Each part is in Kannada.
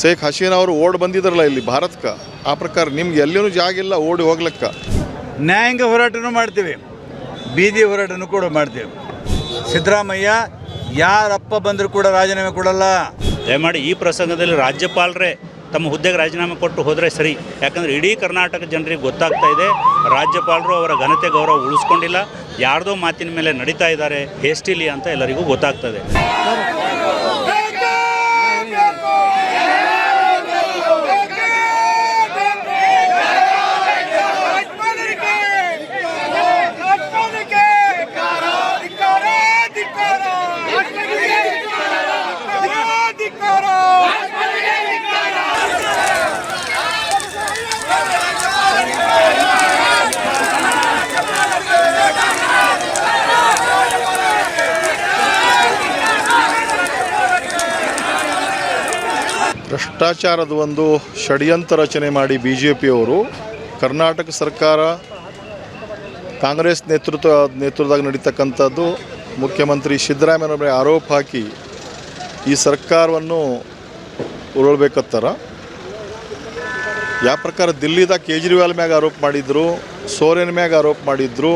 ಶೇಖ್ ಹಸೀನಾ ಅವರು ಓಡ್ ಬಂದಿದ್ರಲ್ಲ ಇಲ್ಲಿ ಭಾರತಕ್ಕೆ? ಆ ಪ್ರಕಾರ ನಿಮ್ಗೆ ಎಲ್ಲೇನೂ ಜಾಗ ಇಲ್ಲ ಓಡಿ ಹೋಗ್ಲಕ್ಕ? ನ್ಯಾಯಾಂಗ ಹೋರಾಟನೂ ಮಾಡ್ತೀವಿ. ಬೀದಿ ಹೋರಾಟನೂ ಕೂಡ ಮಾಡ್ತೀವಿ. ಸಿದ್ದರಾಮಯ್ಯ ಯಾರಪ್ಪ ಬಂದರೂ ಕೂಡ ರಾಜೀನಾಮೆ ಕೊಡಲ್ಲ. ದಯಮಾಡಿ ಈ ಪ್ರಸಂಗದಲ್ಲಿ ರಾಜ್ಯಪಾಲರೇ ತಮ್ಮ ಹುದ್ದೆಗೆ ರಾಜೀನಾಮೆ ಕೊಟ್ಟು ಹೋದರೆ ಸರಿ. ಯಾಕಂದರೆ ಇಡೀ ಕರ್ನಾಟಕ ಜನರಿಗೆ ಗೊತ್ತಾಗ್ತಾ ಇದೆ ರಾಜ್ಯಪಾಲರು ಅವರ ಘನತೆ ಗೌರವ ಉಳಿಸ್ಕೊಂಡಿಲ್ಲ. ಯಾರ್ದೋ ಮಾತಿನ ಮೇಲೆ ನಡೀತಾ ಇದ್ದಾರೆ ಹೇಸ್ಟಿಲಿ ಅಂತ ಎಲ್ಲರಿಗೂ ಗೊತ್ತಾಗ್ತದೆ ಭ್ರಷ್ಟಾಚಾರದ ಒಂದು ಷಡ್ಯಂತ್ರ ರಚನೆ ಮಾಡಿ ಬಿ ಜೆ ಪಿಯವರು ಕರ್ನಾಟಕ ಸರ್ಕಾರ ಕಾಂಗ್ರೆಸ್ ನೇತೃತ್ವ ನೇತೃತ್ವದಾಗ ನಡೀತಕ್ಕಂಥದ್ದು, ಮುಖ್ಯಮಂತ್ರಿ ಸಿದ್ದರಾಮಯ್ಯನವರ ಆರೋಪ ಹಾಕಿ ಈ ಸರ್ಕಾರವನ್ನು ಉರುಳ್ಬೇಕತ್ತಾರ. ಯಾವ ಪ್ರಕಾರ ದಿಲ್ಲಿದಾಗ ಕೇಜ್ರಿವಾಲ್ ಮ್ಯಾಗ ಆರೋಪ ಮಾಡಿದ್ರು, ಸೋರೆನ್ ಮ್ಯಾಗ ಆರೋಪ ಮಾಡಿದ್ರು,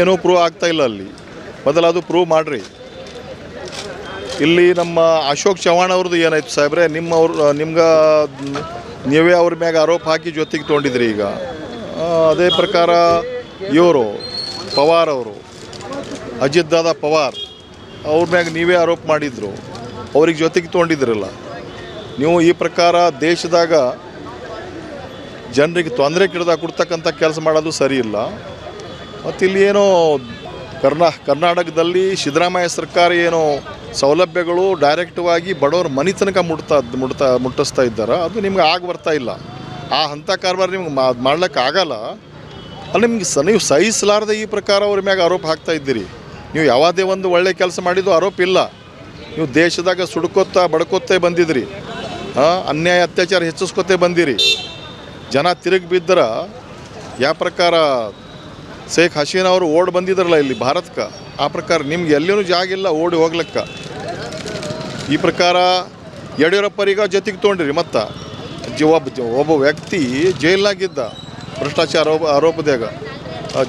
ಏನೂ ಪ್ರೂವ್ ಆಗ್ತಾಯಿಲ್ಲ ಅಲ್ಲಿ. ಮೊದಲು ಅದು ಪ್ರೂವ್ ಮಾಡಿರಿ. ಇಲ್ಲಿ ನಮ್ಮ ಅಶೋಕ್ ಚವಾಣ್ ಅವ್ರದ್ದು ಏನಾಯ್ತು ಸಾಹೇಬ್ರೆ? ನಿಮ್ಮ ಅವ್ರ ನಿಮ್ಗೆ, ನೀವೇ ಅವ್ರ ಮ್ಯಾಗ ಆರೋಪ ಹಾಕಿ ಜೊತೆಗೆ ತೊಗೊಂಡಿದ್ರಿ ಈಗ. ಅದೇ ಪ್ರಕಾರ ಇವರು, ಪವಾರ್ ಅವರು, ಅಜಿತ್ ದಾದಾ ಪವಾರ್, ಅವ್ರ ಮ್ಯಾಗ ನೀವೇ ಆರೋಪ ಮಾಡಿದ್ರು. ಅವ್ರಿಗೆ ಜೊತೆಗೆ ತೊಗೊಂಡಿದ್ರಲ್ಲ. ನೀವು ಈ ಪ್ರಕಾರ ದೇಶದಾಗ ಜನರಿಗೆ ತೊಂದರೆ ಕಿಡ್ದಾಗ ಕೊಡ್ತಕ್ಕಂಥ ಕೆಲಸ ಮಾಡೋದು ಸರಿ ಇಲ್ಲ. ಮತ್ತು ಇಲ್ಲಿ ಏನೋ ಕರ್ನಾ, ಕರ್ನಾಟಕದಲ್ಲಿ ಸಿದ್ದರಾಮಯ್ಯ ಸರ್ಕಾರ ಏನೋ ಸೌಲಭ್ಯಗಳು ಡೈರೆಕ್ಟ್ವಾಗಿ ಬಡವ್ರ ಮನೆ ತನಕ ಮುಟ್ತಾ ಮುಟ್ತಾ, ಮುಟ್ಟಿಸ್ತಾ ಇದ್ದಾರೆ. ಅದು ನಿಮ್ಗೆ ಆಗ ಬರ್ತಾ ಇಲ್ಲ. ಆ ಹಂತ ಕಾರ್ಬಾರ್ ನಿಮ್ಗೆ ಮಾಡ್ಲಿಕ್ಕೆ ಆಗಲ್ಲ. ಅಲ್ಲಿ ನಿಮ್ಗೆ ಸ, ನೀವು ಸಹಿಸಲಾರ್ದೆ ಈ ಪ್ರಕಾರ ಅವ್ರ ಮ್ಯಾಗ ಆರೋಪ ಹಾಕ್ತಾ ಇದ್ದೀರಿ. ನೀವು ಯಾವುದೇ ಒಂದು ಒಳ್ಳೆ ಕೆಲಸ ಮಾಡಿದ್ದು ಆರೋಪ ಇಲ್ಲ. ನೀವು ದೇಶದಾಗ ಸುಡ್ಕೋತಾ ಬಡ್ಕೋತೇ ಬಂದಿದ್ರಿ. ಅನ್ಯಾಯ, ಅತ್ಯಾಚಾರ ಹೆಚ್ಚಿಸ್ಕೊತೇ ಬಂದಿರಿ. ಜನ ತಿರುಗಿ ಬಿದ್ದರ ಯಾವ ಪ್ರಕಾರ ಶೇಖ್ ಹಸೀನಾ ಅವರು ಓಡ್ ಬಂದಿದ್ರಲ್ಲ ಇಲ್ಲಿ ಭಾರತಕ್ಕೆ ಆ ಪ್ರಕಾರ ನಿಮ್ಗೆ ಎಲ್ಲಿಯೂ ಜಾಗ ಇಲ್ಲ, ಓಡಿ ಹೋಗ್ಲಿಕ್ಕ. ಈ ಪ್ರಕಾರ ಯಡಿಯೂರಪ್ಪರಿಗ ಜೊತೆಗೆ ತೊಗೊಂಡ್ರಿ ಮತ್ತು. ಒಬ್ಬ ಒಬ್ಬ ವ್ಯಕ್ತಿ ಜೈಲ್ನಾಗಿದ್ದ ಭ್ರಷ್ಟಾಚಾರ ಆರೋಪ ಆರೋಪದಾಗ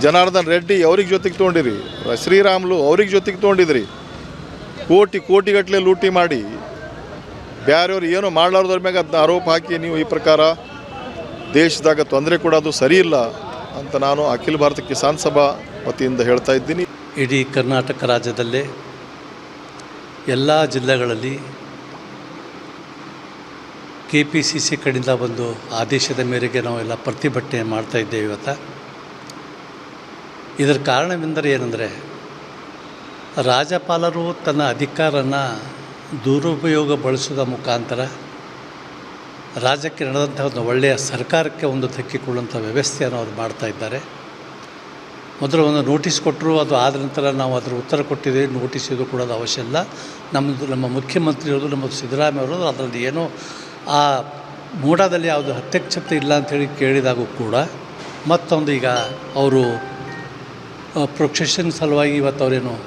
ಜನಾರ್ದನ್ ರೆಡ್ಡಿ ಅವ್ರಿಗೆ ಜೊತೆಗೆ ತೊಗೊಂಡಿರಿ ಶ್ರೀರಾಮ್ಲು ಅವ್ರಿಗೆ ಜೊತೆಗೆ ತೊಗೊಂಡಿದ್ರಿ. ಕೋಟಿ ಕೋಟಿಗಟ್ಟಲೆ ಲೂಟಿ ಮಾಡಿ ಬೇರೆಯವ್ರು ಏನೋ ಮಾಡ್ಲಾರ್ದವ್ರ ಮ್ಯಾಗ ಅದನ್ನ ಆರೋಪ ಹಾಕಿ ನೀವು ಈ ಪ್ರಕಾರ ದೇಶದಾಗ ತೊಂದರೆ ಕೊಡೋದು ಸರಿ ಇಲ್ಲ ಅಂತ ನಾನು ಅಖಿಲ ಭಾರತ ಕಿಸಾನ್ ಸಭಾ ವತಿಯಿಂದ ಹೇಳ್ತಾ ಇದ್ದೀನಿ. ಇಡೀ ಕರ್ನಾಟಕ ರಾಜ್ಯದಲ್ಲೇ ಎಲ್ಲ ಜಿಲ್ಲೆಗಳಲ್ಲಿ ಕೆ ಪಿ ಸಿ ಸಿ ಕಡೆಯಿಂದ ಒಂದು ಆದೇಶದ ಮೇರೆಗೆ ನಾವೆಲ್ಲ ಪ್ರತಿಭಟನೆ ಮಾಡ್ತಾ ಇದ್ದೇವೆ ಇವತ್ತು. ಇದರ ಕಾರಣವೆಂದರೆ ಏನಂದರೆ, ರಾಜ್ಯಪಾಲರು ತನ್ನ ಅಧಿಕಾರನ ದುರುಪಯೋಗ ಬಳಸುವ ಮುಖಾಂತರ ರಾಜ್ಯಕ್ಕೆ ನಡೆದಂಥ ಒಂದು ಒಳ್ಳೆಯ ಸರ್ಕಾರಕ್ಕೆ ಒಂದು ಧಕ್ಕಿಕೊಳ್ಳುವಂಥ ವ್ಯವಸ್ಥೆಯನ್ನು ಅವರು ಮಾಡ್ತಾ ಇದ್ದಾರೆ. ಮೊದಲು ಒಂದು ನೋಟಿಸ್ ಕೊಟ್ಟರು, ಅದು ಆದ ನಂತರ ನಾವು ಅದರ ಉತ್ತರ ಕೊಟ್ಟಿದೆ, ನೋಟಿಸ್ ಇದು ಕೊಡೋದು ಅವಶ್ಯ ಇಲ್ಲ. ನಮ್ಮದು ನಮ್ಮ ಮುಖ್ಯಮಂತ್ರಿ ಅವರು ನಮ್ಮ ಸಿದ್ದರಾಮಯ್ಯ ಅವರು ಅದರಲ್ಲಿ ಏನೋ ಆ ಮೂಡಾದಲ್ಲಿ ಯಾವುದು ಅತ್ಯಕ್ಷತೆ ಇಲ್ಲ ಅಂಥೇಳಿ ಕೇಳಿದಾಗೂ ಕೂಡ ಮತ್ತೊಂದು ಈಗ ಅವರು ಪ್ರೊಕ್ಷನ್ ಸಲುವಾಗಿ ಇವತ್ತು ಅವರೇನು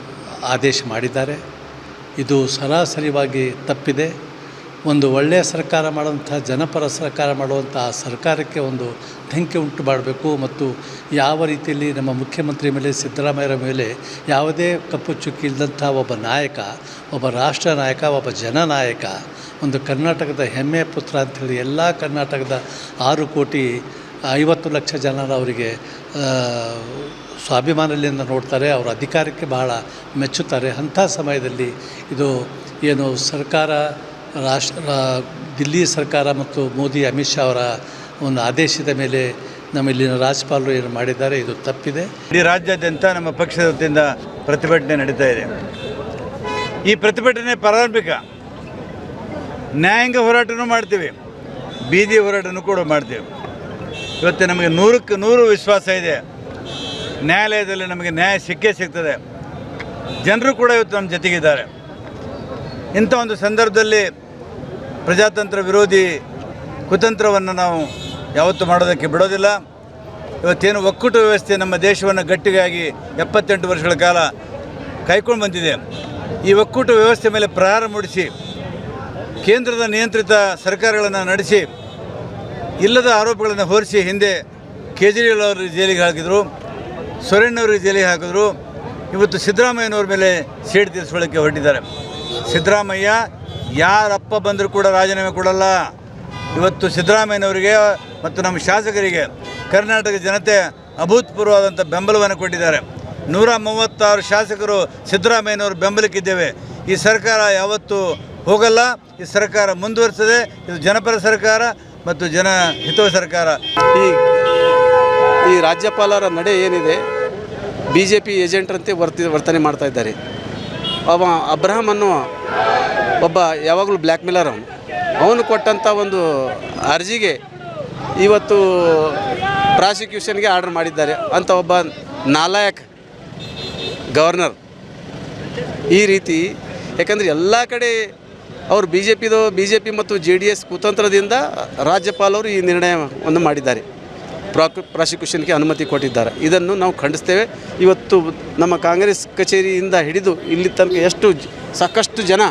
ಆದೇಶ ಮಾಡಿದ್ದಾರೆ. ಇದು ಸರಾಸರಿವಾಗಿ ತಪ್ಪಿದೆ. ಒಂದು ಒಳ್ಳೆಯ ಸರ್ಕಾರ ಮಾಡುವಂಥ ಜನಪರ ಸರ್ಕಾರ ಮಾಡುವಂಥ ಸರ್ಕಾರಕ್ಕೆ ಒಂದು ಧಂಕೆ ಉಂಟು ಮಾಡಬೇಕು ಮತ್ತು ಯಾವ ರೀತಿಯಲ್ಲಿ ನಮ್ಮ ಮುಖ್ಯಮಂತ್ರಿ ಮೇಲೆ, ಸಿದ್ದರಾಮಯ್ಯರ ಮೇಲೆ ಯಾವುದೇ ಕಪ್ಪು ಚುಕ್ಕಿ ಇಲ್ಲದಂಥ ಒಬ್ಬ ನಾಯಕ, ಒಬ್ಬ ರಾಷ್ಟ್ರ ನಾಯಕ, ಒಬ್ಬ ಜನನಾಯಕ ಒಂದು ಕರ್ನಾಟಕದ ಹೆಮ್ಮೆಯ ಪುತ್ರ ಅಂಥೇಳಿ ಎಲ್ಲ ಕರ್ನಾಟಕದ ಆರು ಕೋಟಿ ಐವತ್ತು ಲಕ್ಷ ಜನರು ಅವರಿಗೆ ಸ್ವಾಭಿಮಾನದಿಂದ ನೋಡ್ತಾರೆ, ಅವರ ಅಧಿಕಾರಕ್ಕೆ ಬಹಳ ಮೆಚ್ಚುತ್ತಾರೆ. ಅಂಥ ಸಮಯದಲ್ಲಿ ಇದು ಏನು ಸರ್ಕಾರ ರಾಷ್ಟ್ರ ದಿಲ್ಲಿ ಸರ್ಕಾರ ಮತ್ತು ಮೋದಿ, ಅಮಿತ್ ಶಾ ಅವರ ಒಂದು ಆದೇಶದ ಮೇಲೆ ನಮ್ಮ ಇಲ್ಲಿನ ರಾಜ್ಯಪಾಲರು ಏನು ಮಾಡಿದ್ದಾರೆ, ಇದು ತಪ್ಪಿದೆ. ಇಡೀ ರಾಜ್ಯಾದ್ಯಂತ ನಮ್ಮ ಪಕ್ಷದ ವತಿಯಿಂದ ಪ್ರತಿಭಟನೆ ನಡೀತಾ ಇದೆ. ಈ ಪ್ರತಿಭಟನೆ ಪ್ರಾರಂಭಿಕ ನ್ಯಾಯಾಂಗ ಹೋರಾಟನೂ ಮಾಡ್ತೀವಿ, ಬೀದಿ ಹೋರಾಟನೂ ಕೂಡ ಮಾಡ್ತೀವಿ. ಇವತ್ತು ನಮಗೆ ನೂರಕ್ಕೆ ನೂರು ವಿಶ್ವಾಸ ಇದೆ. ನ್ಯಾಯಾಲಯದಲ್ಲಿ ನಮಗೆ ನ್ಯಾಯ ಸಿಕ್ಕೇ ಸಿಗ್ತದೆ. ಜನರು ಕೂಡ ಇವತ್ತು ನಮ್ಮ ಜೊತೆಗಿದ್ದಾರೆ. ಇಂಥ ಒಂದು ಸಂದರ್ಭದಲ್ಲಿ ಪ್ರಜಾತಂತ್ರ ವಿರೋಧಿ ಕುತಂತ್ರವನ್ನು ನಾವು ಯಾವತ್ತೂ ಮಾಡೋದಕ್ಕೆ ಬಿಡೋದಿಲ್ಲ. ಇವತ್ತೇನು ಒಕ್ಕೂಟ ವ್ಯವಸ್ಥೆ ನಮ್ಮ ದೇಶವನ್ನು ಗಟ್ಟಿಗಾಗಿ ಎಪ್ಪತ್ತೆಂಟು ವರ್ಷಗಳ ಕಾಲ ಕಾಯ್ಕೊಂಡು ಬಂದಿದೆ. ಈ ಒಕ್ಕೂಟ ವ್ಯವಸ್ಥೆ ಮೇಲೆ ಪ್ರಹಾರ ಮೂಡಿಸಿ, ಕೇಂದ್ರದ ನಿಯಂತ್ರಿತ ಸರ್ಕಾರಗಳನ್ನು ನಡೆಸಿ, ಇಲ್ಲದ ಆರೋಪಗಳನ್ನು ಹೊರಿಸಿ ಹಿಂದೆ ಕೇಜ್ರಿವಾಲ್ ಅವರು ಜೈಲಿಗೆ ಹಾಕಿದರು, ಸೊರೇನ್ ಅವರಿಗೆ ಜೈಲಿಗೆ ಹಾಕಿದ್ರು, ಇವತ್ತು ಸಿದ್ದರಾಮಯ್ಯನವ್ರ ಮೇಲೆ ಸೇಡು ತೀರಿಸ್ಕೊಳ್ಳೋಕ್ಕೆ ಹೊರಟಿದ್ದಾರೆ. ಸಿದ್ದರಾಮಯ್ಯ ಯಾರಪ್ಪ ಬಂದರೂ ಕೂಡ ರಾಜೀನಾಮೆ ಕೊಡಲ್ಲ. ಇವತ್ತು ಸಿದ್ದರಾಮಯ್ಯನವರಿಗೆ ಮತ್ತು ನಮ್ಮ ಶಾಸಕರಿಗೆ ಕರ್ನಾಟಕ ಜನತೆ ಅಭೂತಪೂರ್ವವಾದಂಥ ಬೆಂಬಲವನ್ನು ಕೊಟ್ಟಿದ್ದಾರೆ. ನೂರ ಮೂವತ್ತಾರು ಶಾಸಕರು ಸಿದ್ದರಾಮಯ್ಯನವರು ಬೆಂಬಲಕ್ಕಿದ್ದೇವೆ. ಈ ಸರ್ಕಾರ ಯಾವತ್ತೂ ಹೋಗಲ್ಲ. ಈ ಸರ್ಕಾರ ಮುಂದುವರಿಸದೆ ಇದು ಜನಪರ ಸರ್ಕಾರ ಮತ್ತು ಜನ ಹಿತವ ಸರ್ಕಾರ. ಈ ಈ ರಾಜ್ಯಪಾಲರ ನಡೆ ಏನಿದೆ? ಬಿ ಜೆ ಪಿ ಏಜೆಂಟ್ರಂತೆ ವರ್ತಿ, ವರ್ತನೆ ಮಾಡ್ತಾ ಇದ್ದಾರೆ. ಅವ ಅಬ್ರಹಮ್ ಅನ್ನು ಒಬ್ಬ ಯಾವಾಗಲೂ ಬ್ಲ್ಯಾಕ್ ಮೇಲರ್ ಅವನು. ಅವನು ಕೊಟ್ಟಂಥ ಒಂದು ಅರ್ಜಿಗೆ ಇವತ್ತು ಪ್ರಾಸಿಕ್ಯೂಷನ್ಗೆ ಆರ್ಡರ್ ಮಾಡಿದ್ದಾರೆ. ಅಂತ ಒಬ್ಬ ನಾಲಾಯಕ್ ಗವರ್ನರ್ ಈ ರೀತಿ, ಯಾಕಂದರೆ ಎಲ್ಲ ಕಡೆ ಅವರು ಬಿ ಜೆ ಪಿದು ಬಿ ಜೆ ಪಿ ಮತ್ತು ಜೆ ಡಿ ಎಸ್ ಕುತಂತ್ರದಿಂದ ರಾಜ್ಯಪಾಲರು ಈ ನಿರ್ಣಯವನ್ನು ಮಾಡಿದ್ದಾರೆ. ಪ್ರಾಕ್ ಪ್ರಾಸಿಕ್ಯೂಷನ್ಗೆ ಅನುಮತಿ ಕೊಟ್ಟಿದ್ದಾರೆ. ಇದನ್ನು ನಾವು ಖಂಡಿಸ್ತೇವೆ. ಇವತ್ತು ನಮ್ಮ ಕಾಂಗ್ರೆಸ್ ಕಚೇರಿಯಿಂದ ಹಿಡಿದು ಇಲ್ಲಿ ತನಕ ಎಷ್ಟು ಸಾಕಷ್ಟು ಜನ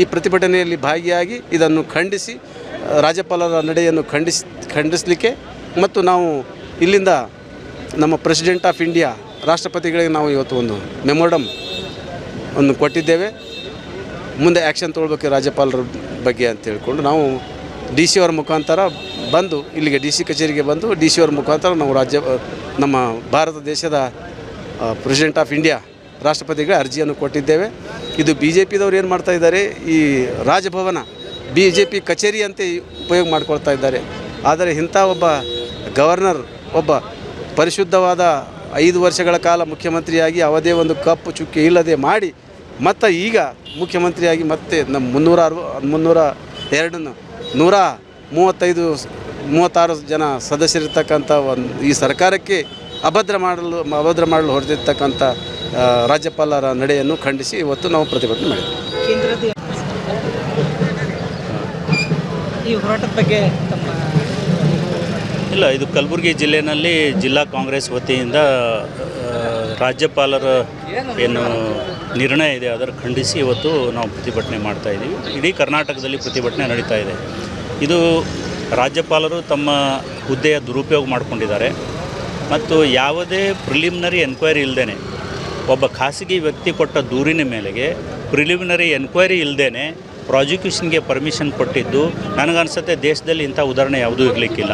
ಈ ಪ್ರತಿಭಟನೆಯಲ್ಲಿ ಭಾಗಿಯಾಗಿ ಇದನ್ನು ಖಂಡಿಸಿ, ರಾಜ್ಯಪಾಲರ ನಡೆಯನ್ನು ಖಂಡಿಸ್, ಖಂಡಿಸಲಿಕ್ಕೆ ಮತ್ತು ನಾವು ಇಲ್ಲಿಂದ ನಮ್ಮ ಪ್ರೆಸಿಡೆಂಟ್ ಆಫ್ ಇಂಡಿಯಾ ರಾಷ್ಟ್ರಪತಿಗಳಿಗೆ ನಾವು ಇವತ್ತು ಒಂದು ಮೆಮೋರಡಮ್ ಒಂದು ಕೊಟ್ಟಿದ್ದೇವೆ. ಮುಂದೆ ಆ್ಯಕ್ಷನ್ ತೊಗೊಳ್ಬೇಕು ರಾಜ್ಯಪಾಲರ ಬಗ್ಗೆ ಅಂತ ಹೇಳಿಕೊಂಡು ನಾವು ಡಿ ಸಿ ಅವರ ಮುಖಾಂತರ ಬಂದು, ಇಲ್ಲಿಗೆ ಡಿ ಸಿ ಕಚೇರಿಗೆ ಬಂದು, ಡಿ ಸಿ ಅವ್ರ ಮುಖಾಂತರ ನಾವು ರಾಜ್ಯ ನಮ್ಮ ಭಾರತ ದೇಶದ ಪ್ರೆಸಿಡೆಂಟ್ ಆಫ್ ಇಂಡಿಯಾ ರಾಷ್ಟ್ರಪತಿಗೆ ಅರ್ಜಿಯನ್ನು ಕೊಟ್ಟಿದ್ದೇವೆ. ಇದು ಬಿ ಜೆ ಪಿದವ್ರು ಏನು ಮಾಡ್ತಾ ಇದ್ದಾರೆ, ಈ ರಾಜಭವನ ಬಿ ಜೆ ಪಿ ಕಚೇರಿ ಅಂತ ಉಪಯೋಗ ಮಾಡ್ಕೊಳ್ತಾ ಇದ್ದಾರೆ. ಆದರೆ ಇಂಥ ಒಬ್ಬ ಗವರ್ನರ್, ಒಬ್ಬ ಪರಿಶುದ್ಧವಾದ ಐದು ವರ್ಷಗಳ ಕಾಲ ಮುಖ್ಯಮಂತ್ರಿಯಾಗಿ ಅವದೇ ಒಂದು ಕಪ್ಪು ಚುಕ್ಕಿ ಇಲ್ಲದೆ ಮಾಡಿ, ಮತ್ತು ಈಗ ಮುಖ್ಯಮಂತ್ರಿಯಾಗಿ ಮತ್ತೆ ನಮ್ಮ ಮುನ್ನೂರ ಅರವ ಮುನ್ನೂರ ಎರಡನ್ನು ನೂರ ಮೂವತ್ತೈದು ಮೂವತ್ತಾರು ಜನ ಸದಸ್ಯರಿರ್ತಕ್ಕಂಥ ಒಂದು ಈ ಸರ್ಕಾರಕ್ಕೆ ಅಭದ್ರ ಮಾಡಲು ಅಭದ್ರ ಮಾಡಲು ಹೊರಟಿರ್ತಕ್ಕಂಥ ರಾಜ್ಯಪಾಲರ ನಡೆಯನ್ನು ಖಂಡಿಸಿ ಇವತ್ತು ನಾವು ಪ್ರತಿಭಟನೆ ಮಾಡಿದ್ದೇವೆ ಕೇಂದ್ರದ ಈ ಹೋರಾಟದ ಬಗ್ಗೆ ತಮ್ಮ ಇಲ್ಲ ಇದು ಕಲಬುರಗಿ ಜಿಲ್ಲೆಯಲ್ಲಿ ಜಿಲ್ಲಾ ಕಾಂಗ್ರೆಸ್ ವತಿಯಿಂದ ರಾಜ್ಯಪಾಲರ ಏನು ನಿರ್ಣಯ ಇದೆ ಅದರ ಖಂಡಿಸಿ ಇವತ್ತು ನಾವು ಪ್ರತಿಭಟನೆ ಮಾಡ್ತಾ ಇದ್ದೀವಿ ಇಡೀ ಕರ್ನಾಟಕದಲ್ಲಿ ಪ್ರತಿಭಟನೆ ನಡೀತಾ ಇದೆ. ಇದು ರಾಜ್ಯಪಾಲರು ತಮ್ಮ ಹುದ್ದೆಯ ದುರುಪಯೋಗ ಮಾಡಿಕೊಂಡಿದ್ದಾರೆ. ಮತ್ತು ಯಾವುದೇ ಪ್ರಿಲಿಮಿನರಿ ಎನ್ಕ್ವೈರಿ ಇಲ್ಲದೇ ಒಬ್ಬ ಖಾಸಗಿ ವ್ಯಕ್ತಿ ಕೊಟ್ಟ ದೂರಿನ ಮೇಲೆಗೆ ಪ್ರಿಲಿಮಿನರಿ ಎನ್ಕ್ವೈರಿ ಇಲ್ಲದೇ ಪ್ರಾಸಿಕ್ಯೂಷನ್ಗೆ ಪರ್ಮಿಷನ್ ಕೊಟ್ಟಿದ್ದು, ನನಗನ್ಸುತ್ತೆ ದೇಶದಲ್ಲಿ ಇಂಥ ಉದಾಹರಣೆ ಯಾವುದೂ ಇರಲಿಕ್ಕಿಲ್ಲ.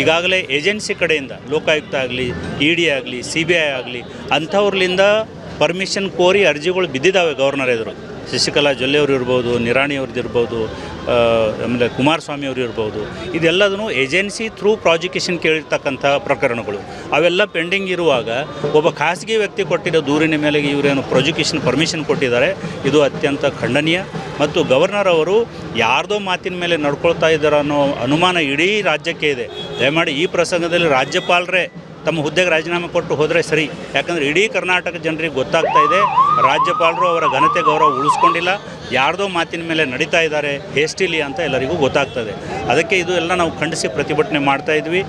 ಈಗಾಗಲೇ ಏಜೆನ್ಸಿ ಕಡೆಯಿಂದ, ಲೋಕಾಯುಕ್ತ ಆಗಲಿ, ಇ ಡಿ ಆಗಲಿ, ಸಿ ಬಿ ಐ ಆಗಲಿ ಅಂಥವ್ರಲಿಂದ ಪರ್ಮಿಷನ್ ಕೋರಿ ಅರ್ಜಿಗಳು ಬಿದ್ದಿದ್ದಾವೆ ಗವರ್ನರ್ ಎದುರು. ಶಶಿಕಲಾ ಜೊಲ್ಲೆ ಅವರು ಇರ್ಬೋದು, ನಿರಾಣಿ ಅವ್ರದ್ದು ಇರ್ಬೋದು ಆಮೇಲೆ ಕುಮಾರಸ್ವಾಮಿ ಅವರು ಇರ್ಬೋದು, ಇದೆಲ್ಲದನ್ನು ಏಜೆನ್ಸಿ ಥ್ರೂ ಪ್ರಾಜಿಕ್ಯೂಷನ್ ಕೇಳಿರ್ತಕ್ಕಂಥ ಪ್ರಕರಣಗಳು. ಅವೆಲ್ಲ ಪೆಂಡಿಂಗ್ ಇರುವಾಗ ಒಬ್ಬ ಖಾಸಗಿ ವ್ಯಕ್ತಿ ಕೊಟ್ಟಿರೋ ದೂರಿನ ಮೇಲೆ ಇವರೇನು ಪ್ರಾಜಿಕ್ಯೂಷನ್ ಪರ್ಮಿಷನ್ ಕೊಟ್ಟಿದ್ದಾರೆ, ಇದು ಅತ್ಯಂತ ಖಂಡನೀಯ. ಮತ್ತು ಗವರ್ನರ್ ಅವರು ಯಾರ್ದೋ ಮಾತಿನ ಮೇಲೆ ನಡ್ಕೊಳ್ತಾ ಇದ್ದಾರೆ ಅನ್ನೋ ಅನುಮಾನ ಇಡೀ ರಾಜ್ಯಕ್ಕೆ ಇದೆ. ದಯಮಾಡಿ ಈ ಪ್ರಸಂಗದಲ್ಲಿ ರಾಜ್ಯಪಾಲರೇ ತಮ್ಮ ಹುದ್ದೆಗೆ ರಾಜೀನಾಮೆ ಕೊಟ್ಟು ಹೋದರೆ ಸರಿ. ಯಾಕಂದರೆ ಇಡೀ ಕರ್ನಾಟಕ ಜನರಿಗೆ ಗೊತ್ತಾಗ್ತಾ ಇದೆ, ರಾಜ್ಯಪಾಲರು ಅವರ ಘನತೆ ಗೌರವ ಉಳಿಸ್ಕೊಂಡಿಲ್ಲ, ಯಾರ್ದೋ ಮಾತಿನ ಮೇಲೆ ನಡೀತಾ ಇದ್ದಾರೆ, ಹೇಸ್ಟಿಲಿ ಅಂತ ಎಲ್ಲರಿಗೂ ಗೊತ್ತಾಗ್ತದೆ ಅದಕ್ಕೆ ಇದು ಎಲ್ಲ ನಾವು ಖಂಡಿಸಿ ಪ್ರತಿಭಟನೆ ಮಾಡ್ತಾ ಇದ್ವಿ.